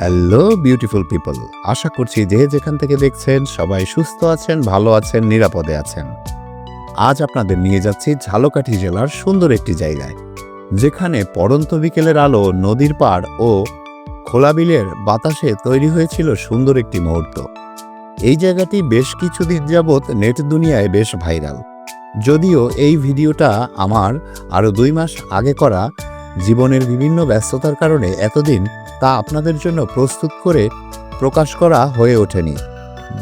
Hello beautiful people আশা করছি যে যেখান থেকে দেখছেন সবাই সুস্থ আছেন, ভালো আছেন, নিরাপদে আছেন। আজ আপনাদের নিয়ে যাচ্ছি ঝালকাঠি জেলার সুন্দর একটি জায়গায়, যেখানে পড়ন্ত বিকেলের আলো নদীর পাড় ও খোলা বিলের বাতাসে তৈরি হয়েছিল সুন্দর একটি মুহূর্ত। এই জায়গাটি বেশ কিছুদিন যাবৎ নেট দুনিয়ায় বেশ ভাইরাল। যদিও এই ভিডিওটা আমার আরও দুই মাস আগে করা, জীবনের বিভিন্ন ব্যস্ততার কারণে এতদিন তা আপনাদের জন্য প্রস্তুত করে প্রকাশ করা হয়ে ওঠেনি।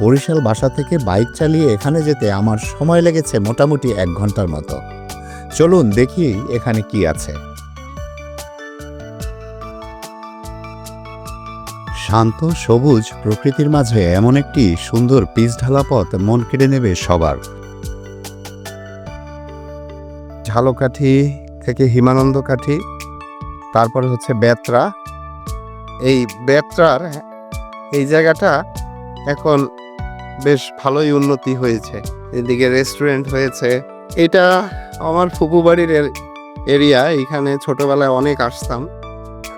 বরিশাল বাসা থেকে বাইক চালিয়ে এখানে যেতে আমার সময় লেগেছে মোটামুটি এক ঘণ্টার মতো। চলুন দেখি এখানে কি আছে। শান্ত, সবুজ প্রকৃতির মাঝে এমন একটি সুন্দর পিচ ঢালা পথ মন কেড়ে নেবে সবার। ঝালকাঠি থেকে হিমানন্দ কাঠি তারপরে হচ্ছে বেত্রা এই বেত্রার এই জায়গাটা এখন বেশ ভালোই উন্নতি হয়েছে। এদিকে রেস্টুরেন্ট হয়েছে। এটা আমার ফুপু বাড়ির এরিয়া এখানে ছোটবেলায় অনেক আসতাম।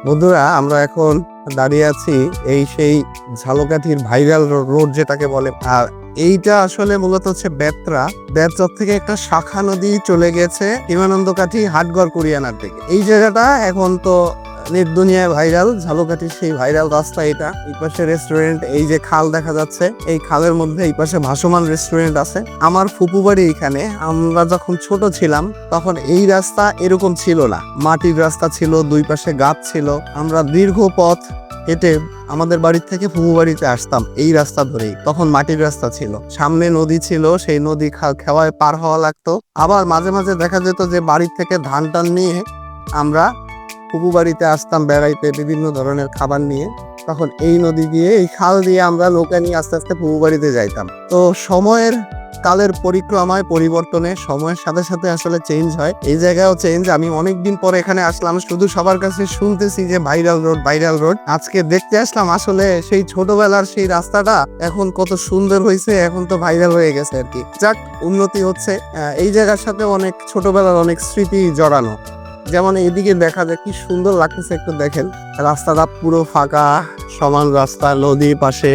বন্ধুরা, আমরা এখন দাঁড়িয়ে আছি এই সেই ঝালকাঠির ভাইরাল রোড যেটাকে বলে। আর এইটা আসলে মূলত হচ্ছে বেত্রা। বেত্রা থেকে একটা শাখা নদী চলে গেছে। হিমানন্দ কাঠি হাটগড় কুরিয়ানার দিকে। এই জায়গাটা এখন তো নেট দুনিয়ায় ভাইরাল, ঝালকাঠির সেই ভাইরাল রাস্তা এটা। এই পাশে রেস্টুরেন্ট এই যে খাল দেখা যাচ্ছে, এই খালের মধ্যে এই পাশে ভাসমান রেস্টুরেন্ট আছে। আমার ফুপু বাড়ি এখানে, আমরা যখন ছোট ছিলাম, তখন এই রাস্তা এরকম ছিল না। মাটির রাস্তা ছিল, দুই পাশে গাছ ছিল। আমরা দীর্ঘ পথ হেঁটে আমাদের বাড়ির থেকে ফুপু বাড়িতে আসতাম, এই রাস্তা ধরেই। তখন মাটির রাস্তা ছিল। সামনে নদী ছিল, সেই নদী খেওয়ায় পার হওয়া লাগতো। আবার মাঝে মাঝে দেখা যেত যে বাড়ির থেকে ধান টান নিয়ে আমরা ফুপু বাড়িতে আসতাম, বেড়াইতে বিভিন্ন ধরনের খাবার নিয়ে। তখন এই নদী দিয়ে, এই খাল দিয়ে আমরা নৌকা নিয়ে আস্তে আস্তে ফুপু বাড়িতে যাইতাম। তো সময়ের কালের পরিক্রমায়, পরিবর্তনে সময়ের সাথে সাথে আসলে চেঞ্জ হয়। এই জায়গাও চেঞ্জ আমি অনেকদিন পরে এখানে আসলাম, শুধু সবার কাছে শুনতেছি যে ভাইরাল রোড ভাইরাল রোড আজকে দেখতে আসলাম আসলে সেই ছোটবেলার সেই রাস্তাটা এখন কত সুন্দর হয়েছে এখন তো ভাইরাল হয়ে গেছে আর কি। যাক, উন্নতি হচ্ছে। এই জায়গার সাথে অনেক ছোটবেলার অনেক স্মৃতি জড়ানো। যেমন এদিকে দেখা যায় কি সুন্দর লাগতেছে একটু দেখেন। রাস্তাটা পুরো ফাঁকা সমান রাস্তা নদীর পাশে।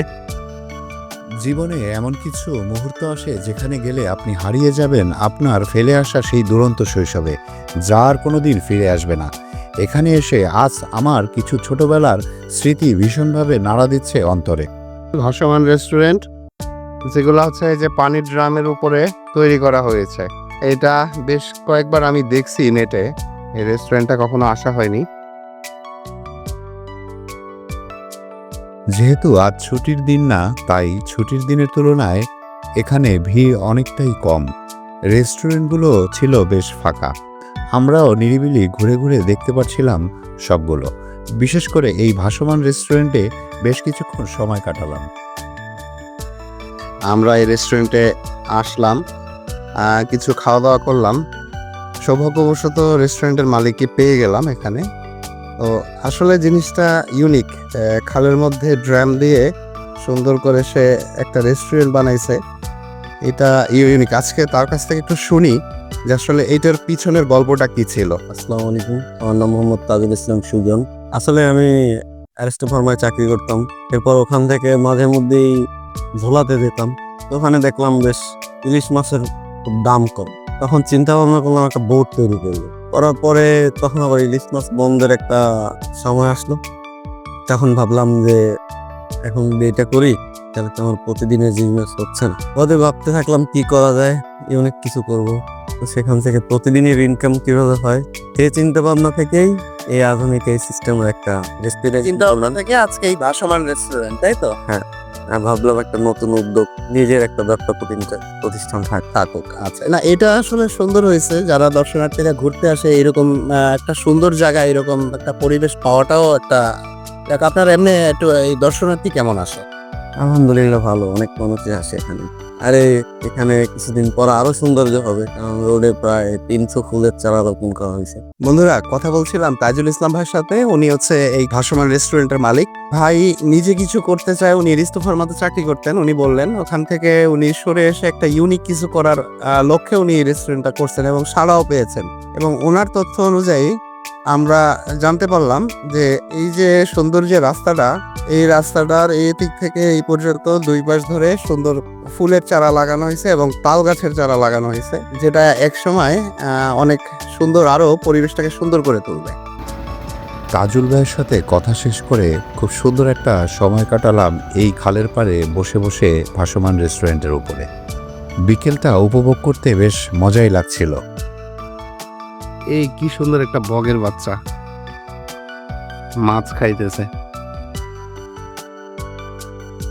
জীবনে এমন কিছু মুহূর্ত আসে যেখানে গেলে আপনি হারিয়ে যাবেন আপনার ফেলে আসা সেই দুরন্ত শৈশবে যার কোনোদিন ফিরে আসবে না। এখানে এসে আজ আমার কিছু ছোটবেলার স্মৃতি ভীষণভাবে নাড়া দিচ্ছে অন্তরে। ভাসমান রেস্টুরেন্ট যেগুলো হচ্ছে যে পানির ড্রামের উপরে তৈরি করা হয়েছে। এটা বেশ কয়েকবার আমি দেখছি নেটে। এই রেস্টুরেন্টটা কখনো আসা হয়নি। যেহেতু আজ ছুটির দিন না তাই ছুটির দিনের তুলনায় এখানে ভিড় অনেকটাই কম। রেস্টুরেন্টগুলো ছিল বেশ ফাঁকা। আমরাও নিরিবিলি ঘুরে ঘুরে দেখতে পাচ্ছিলাম সবগুলো। বিশেষ করে এই ভাসমান রেস্টুরেন্টে বেশ কিছুক্ষণ সময় কাটালাম। আমরা এই রেস্টুরেন্টে আসলাম কিছু খাওয়া দাওয়া করলাম। সৌভাগ্যবশত রেস্টুরেন্টের মালিককে পেয়ে গেলাম এখানে। তো আসলে জিনিসটা ইউনিক খালের মধ্যে ড্রাম দিয়ে সুন্দর করে সে একটা রেস্টুরেন্ট বানাইছে। এটা ইউনিক আজকে তার কাছ থেকে একটু শুনি যে আসলে এইটার পিছনের গল্পটা কি ছিল। আসসালামু আলাইকুম। আমার নাম মোহাম্মদ তাজুল ইসলাম সুজন। আসলে আমি অ্যারেস্টো ফার্মায় চাকরি করতাম। এরপর ওখান থেকে মাঝে মধ্যেই ভোলাতে যেতাম। ওখানে দেখলাম বেশ ইলিশ মাছের দাম কম। তখন চিন্তা ভাবনা করলাম একটা বোর্ড তৈরি করব। করার পরে তখন আবার ইলিশ মাছ বন্ধের একটা সময় আসলো। তখন ভাবলাম যে এখন এটা করি তাহলে তো আমার প্রতিদিনের জিনিস হচ্ছে না। পরে ভাবতে থাকলাম কি করা যায়? অনেক কিছু করব। তো সেখান থেকে প্রতিদিনের ইনকাম কীভাবে হয়? সেই চিন্তা ভাবনা থেকেই এই আধুনিক এই সিস্টেমের একটা রেস্টুরেন্ট চিন্তা ভাবনা থেকে আজকে এই ভাসমান রেস্টুরেন্ট তাই তো? ভাবলাম একটা নতুন উদ্যোগ নিজের একটা ব্যবসা প্রতিষ্ঠান প্রতিষ্ঠান থাকুক। আচ্ছা না এটা আসলে সুন্দর হয়েছে। যারা দর্শনার্থীরা ঘুরতে আসে এরকম একটা সুন্দর জায়গা এরকম একটা পরিবেশ পাওয়াটাও একটা দেখ আপনার এমনি একটু এই দর্শনার্থী কেমন আসে? আলহামদুলিল্লাহ ভালো অনেক মানুষই আসে এখানে। আরে, এখানে কিছুদিন পর আরও সৌন্দর্য হবে, কারণ রোডে প্রায় তিনশো ফুলের চারা রোপণ করা হয়েছে। বন্ধুরা, কথা বলছিলাম তাজুল ইসলাম ভাইয়ের সাথে, উনি হচ্ছে এই ভাসমান রেস্টুরেন্টের মালিক। ভাই নিজে কিছু করতে চায়, উনি রিস্তফার ফার্মাতে চাকরি করতেন, উনি বললেন, ওখান থেকে উনি সরে এসে একটা ইউনিক কিছু করার লক্ষ্যে উনি রেস্টুরেন্টটা করছেন এবং সাড়াও পেয়েছেন। এবং ওনার তথ্য অনুযায়ী আমরা জানতে পারলাম যে এই যে সুন্দর যে রাস্তাটা, এই রাস্তাটার এই দিক থেকে এই পর্যন্ত দুই পাশ ধরে সুন্দর ফুলের চারা লাগানো হয়েছে এবং তাল গাছের চারা লাগানো হয়েছে, যেটা এক সময় অনেক সুন্দর আরও পরিবেশটাকে সুন্দর করে তুলবে। তাজুল ভাইয়ের সাথে কথা শেষ করে খুব সুন্দর একটা সময় কাটালাম এই খালের পাড়ে বসে বসে ভাসমান রেস্টুরেন্টের উপরে। বিকেলটা উপভোগ করতে বেশ মজাই লাগছিল। এই কি সুন্দর একটা বগের বাচ্চা। মাছ খাইতেছে।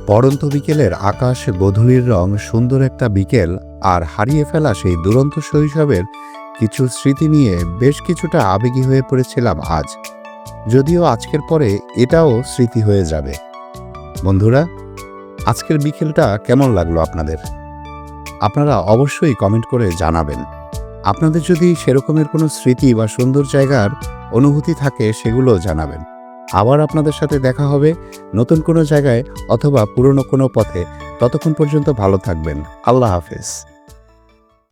পড়ন্ত বিকেলের আকাশ গধূলির রং সুন্দর একটা বিকেল, আর হারিয়ে ফেলা সেই দুরন্ত শৈশবের কিছু স্মৃতি নিয়ে বেশ কিছুটা আবেগী হয়ে পড়েছিলাম আজ। যদিও আজকের পরে এটাও স্মৃতি হয়ে যাবে। বন্ধুরা, আজকের বিকেলটা কেমন লাগল আপনাদের? আপনারা অবশ্যই কমেন্ট করে জানাবেন। আপনাদের যদি সেরকমের কোনো স্মৃতি বা সুন্দর জায়গার অনুভূতি থাকে সেগুলো জানাবেন। আবার আপনাদের সাথে দেখা হবে নতুন কোনো জায়গায় অথবা পুরনো কোনো পথে। ততক্ষণ পর্যন্ত ভালো থাকবেন। আল্লাহ হাফেজ।